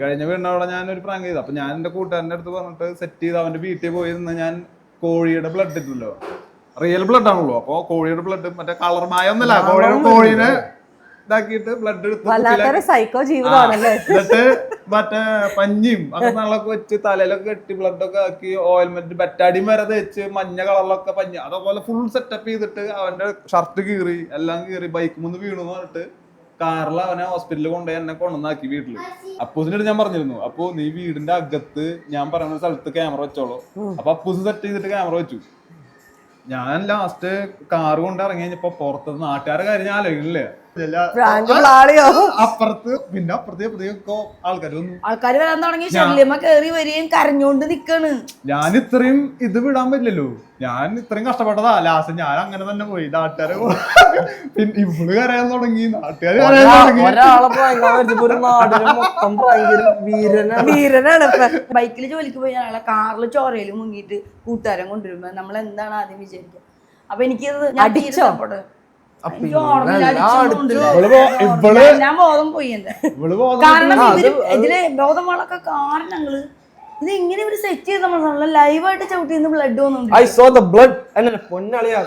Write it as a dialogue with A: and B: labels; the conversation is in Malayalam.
A: കഴിഞ്ഞ വീടിന്റെ അവിടെ ഞാൻ ഒരു പ്രാങ്ക് ചെയ്തു. അപ്പൊ ഞാൻ എന്റെ കൂട്ടുകാരന്റെ അടുത്ത് പറഞ്ഞിട്ട് സെറ്റ് ചെയ്ത് അവന്റെ വീട്ടിൽ പോയി നിന്ന് ഞാൻ കോഴിയുടെ ബ്ലഡ് ഇട്ടില്ലോ റിയൽ ബ്ലഡ് ആണല്ലോ. അപ്പൊ കോഴിയുടെ ബ്ലഡ് മറ്റേ കളർ മായ ഒന്നല്ല കോഴിയുടെ കോഴിനെ ഇതാക്കിയിട്ട് ബ്ലഡ് എടുത്ത്
B: സൈക്കോ ജീവിതമാണല്ലേ?
A: എന്നിട്ട് മറ്റേ പഞ്ഞിയും ഒക്കെ നല്ലൊക്കെ വെച്ച് തലയിലൊക്കെ കെട്ടി ബ്ലഡ് ഒക്കെ ആക്കി ഓയിൽമെന്റ് ബറ്റാടിയും വരെ തേച്ച് മഞ്ഞ കളറിലൊക്കെ പഞ്ഞി. അതേപോലെ ഫുൾ സെറ്റപ്പ് ചെയ്തിട്ട് അവന്റെ ഷർട്ട് കീറി എല്ലാം കീറി ബൈക്ക് മുന്ന് വീണു എന്ന് പറഞ്ഞിട്ട് കാറിൽ അവനെ ഹോസ്പിറ്റലിൽ കൊണ്ടുപോയി എന്നെ കൊണ്ടുവന്നാക്കി വീട്ടിൽ. അപ്പൂസിനോട് ഞാൻ പറഞ്ഞിരുന്നു അപ്പൊ നീ വീടിന്റെ അകത്ത് ഞാൻ പറയുന്ന സ്ഥലത്ത് ക്യാമറ വെച്ചോളൂ. അപ്പൊ അപ്പൂസ് സെറ്റ് ചെയ്തിട്ട് ക്യാമറ വെച്ചു. ഞാൻ ലാസ്റ്റ് കാർ കൊണ്ട് ഇറങ്ങി കഴിഞ്ഞപ്പോ പുറത്ത് നാട്ടുകാരെ കാര്യം ഞാൻ
B: പ്ലാളിയോ
A: അപ്പുറത്ത് പിന്നെ അപ്പുറത്തെ അപ്പുറത്തേക്ക് ആൾക്കാർ വന്നു.
C: ആൾക്കാർ വരാൻ തുടങ്ങി. ശല്യമ്മ കേറി വരികയും കരഞ്ഞോണ്ട് നിക്കാണ്.
A: ഞാൻ ഇത്രയും ഇത് വിടാൻ പറ്റില്ലല്ലോ. ഞാൻ ഇത്രയും കഷ്ടപ്പെട്ടതാ. ലാസ്റ്റ് ഞാൻ അങ്ങനെ തന്നെ പോയി. നാട്ടുകാരെ പിന്നെ ഇവൾ കരയാൻ തുടങ്ങി. നാട്ടുകാര് കരയാൻ തുടങ്ങി.
C: ബൈക്കിൽ ജോലിക്ക് പോയി ആളെ കാറിൽ ചോരയിൽ മുങ്ങിയിട്ട് കൂട്ടുകാരൻ കൊണ്ടുവരുമ്പോ നമ്മൾ എന്താണ് ആദ്യം വിചാരിക്കുക? അപ്പൊ എനിക്കത് ഞാൻ
B: അടിച്ചോ?
C: കാരണം ഇവർ ഇതിൽ ബോധമുള്ളൊക്കെ കാരണം ഇത് എങ്ങനെ ഇവർ സെറ്റ് ചെയ്ത് നമ്മൾ ലൈവായിട്ട് ചവിട്ടി ബ്ലഡ് വന്നു
D: ഐ സോ ദ ബ്ലഡ് പൊന്നളിയാ.